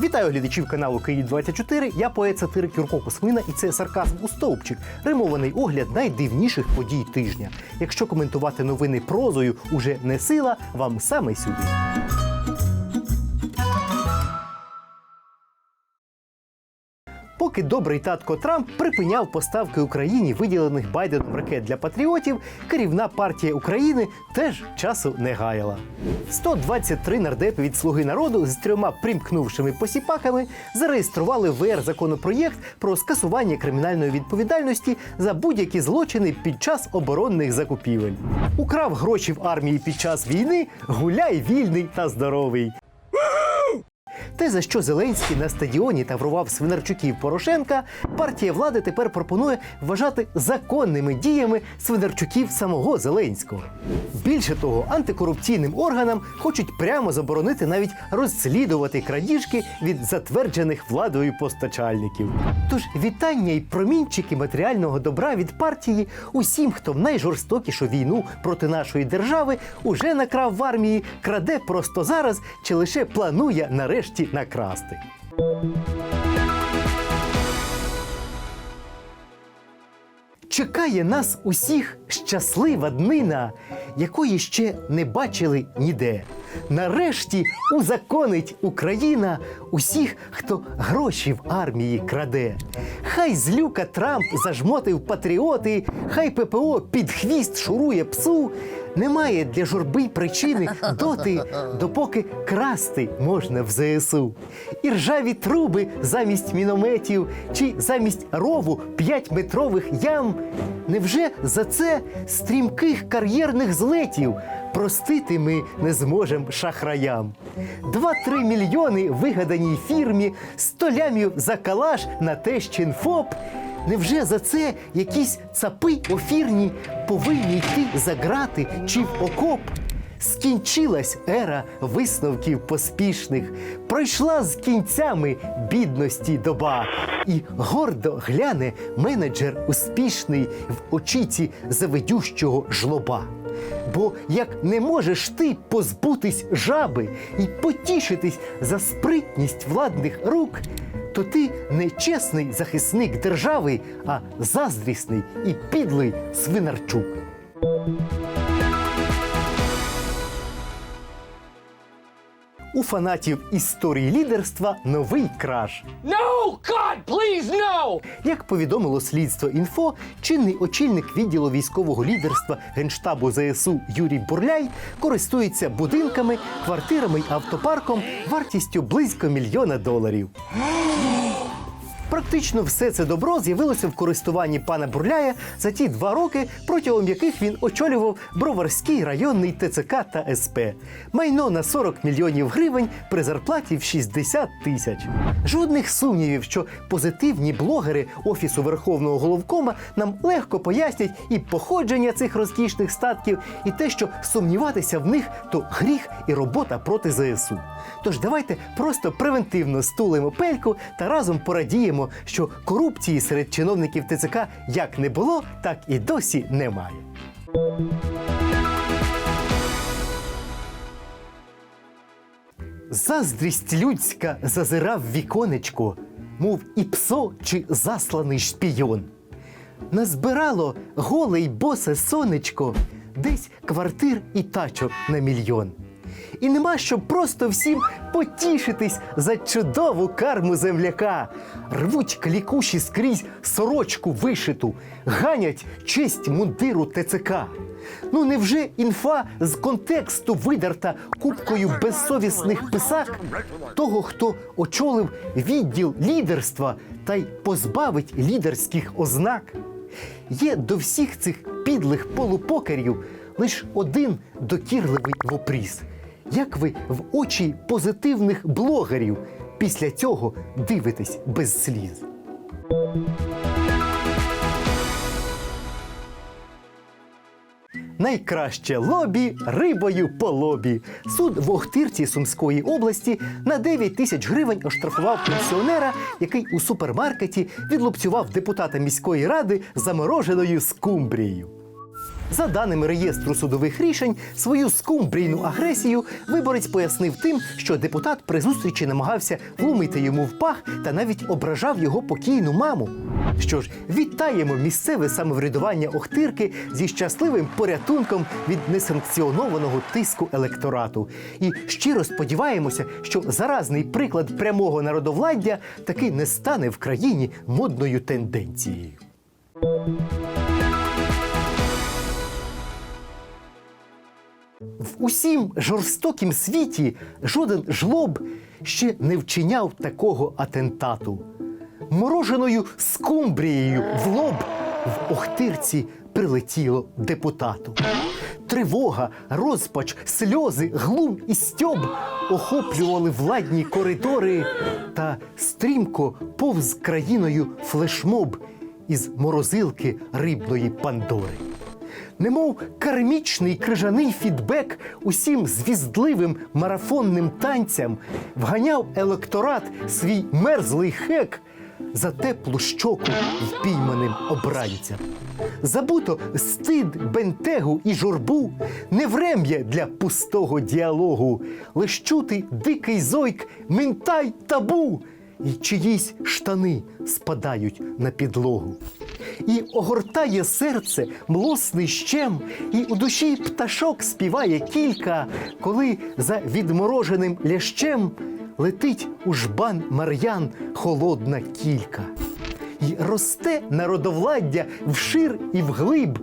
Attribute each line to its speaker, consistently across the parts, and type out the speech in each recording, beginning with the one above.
Speaker 1: Вітаю глядачів каналу Київ 24 Я поет сатири Юрко Космина, і це сарказм у стовпчик. Римований огляд найдивніших подій тижня. Якщо коментувати новини прозою уже не сила, вам саме сюди. Поки добрий татко Трамп припиняв поставки Україні виділених Байденом ракет для патріотів, керівна партія України теж часу не гаяла. 123 нардепи від слуги народу з трьома примкнувшими посіпаками зареєстрували ВР законопроєкт про скасування кримінальної відповідальності за будь-які злочини під час оборонних закупівель. Украв гроші в армії під час війни, гуляй вільний та здоровий. Те, за що Зеленський на стадіоні таврував Свинарчуків Порошенка, партія влади тепер пропонує вважати законними діями Свинарчуків самого Зеленського. Більше того, антикорупційним органам хочуть прямо заборонити навіть розслідувати крадіжки від затверджених владою постачальників. Тож вітання й промінчики матеріального добра від партії усім, хто в найжорстокішу війну проти нашої держави уже накрав в армії, краде просто зараз чи лише планує нарешті накрасти. Чекає нас усіх щаслива днина, якої ще не бачили ніде. Нарешті узаконить Україна усіх, хто гроші в армії краде. Хай злюка Трамп зажмотив патріоти, хай ППО під хвіст шурує псу. Немає для журби причини доти, допоки красти можна в ЗСУ. І ржаві труби замість мінометів чи замість рову п'ятьметрових ям. Невже за це стрімких кар'єрних злетів простити ми не зможем шахраям? Два-три мільйони вигаданій фірмі, сто лямів за калаш на тещин ФОП. Невже за це якісь цапи офірні повинні йти за грати чи в окоп? Скінчилась ера висновків поспішних, пройшла з кінцями бідності доба, і гордо гляне менеджер успішний в очіці заведющого жлоба. Бо як не можеш ти позбутись жаби і потішитись за спритність владних рук, то ти не чесний захисник держави, а заздрісний і підлий свинарчук. У фанатів історії лідерства новий краш.
Speaker 2: No! God, please, no!
Speaker 1: Як повідомило слідство інфо, чинний очільник відділу військового лідерства генштабу ЗСУ Юрій Бурляй користується будинками, квартирами й автопарком вартістю близько мільйона доларів. Практично все це добро з'явилося в користуванні пана Бурляя за ті два роки, протягом яких він очолював Броварський районний ТЦК та СП. Майно на 40 мільйонів гривень при зарплаті в 60 тисяч. Жодних сумнівів, що позитивні блогери Офісу Верховного головкома нам легко пояснять і походження цих розкішних статків, і те, що сумніватися в них то гріх і робота проти ЗСУ. Тож давайте просто превентивно стулимо пельку та разом порадіємо, що корупції серед чиновників ТЦК як не було, так і досі немає. Заздрість людська зазирав віконечко, мов і псо чи засланий шпійон. Назбирало голе й босе сонечко, десь квартир і тачок на мільйон. І нема що просто всім потішитись за чудову карму земляка. Рвуть клікуші скрізь сорочку вишиту, ганять честь мундиру ТЦК. Ну невже інфа з контексту видерта купкою безсовісних писак того, хто очолив відділ лідерства та й позбавить лідерських ознак? Є до всіх цих підлих полупокерів лише один докірливий вопріс. Як ви в очі позитивних блогерів після цього дивитесь без сліз? Найкраще лобі рибою по лобі. Суд в Охтирці Сумської області на 9 тисяч гривень оштрафував пенсіонера, який у супермаркеті відлупцював депутата міської ради замороженою скумбрією. За даними реєстру судових рішень, свою скумбрійну агресію виборець пояснив тим, що депутат при зустрічі намагався вломити йому в пах та навіть ображав його покійну маму. Що ж, вітаємо місцеве самоврядування Охтирки зі щасливим порятунком від несанкціонованого тиску електорату. І щиро сподіваємося, що заразний приклад прямого народовладдя таки не стане в країні модною тенденцією. В усім жорстокім світі жоден жлоб ще не вчиняв такого атентату. Мороженою скумбрією в лоб в Охтирці прилетіло депутату. Тривога, розпач, сльози, глум і стьоб охоплювали владні коридори та стрімко повз країною флешмоб із морозилки рибної Пандори немов кармічний крижаний фідбек усім звіздливим марафонним танцям вганяв електорат свій мерзлий хек за теплу щоку впійманим обранцям. Забуто стид, бентегу і журбу, не врем'я для пустого діалогу, лиш чути дикий зойк, ментай табу, і чиїсь штани спадають на підлогу. І огортає серце млосний щем, і у душі пташок співає кілька, коли за відмороженим лящем летить у жбан мар'ян холодна кілька. І росте народовладдя вшир і вглиб,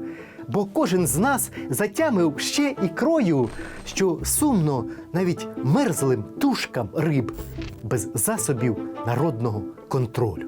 Speaker 1: бо кожен з нас затямив ще ікрою, що сумно навіть мерзлим тушкам риб без засобів народного контролю.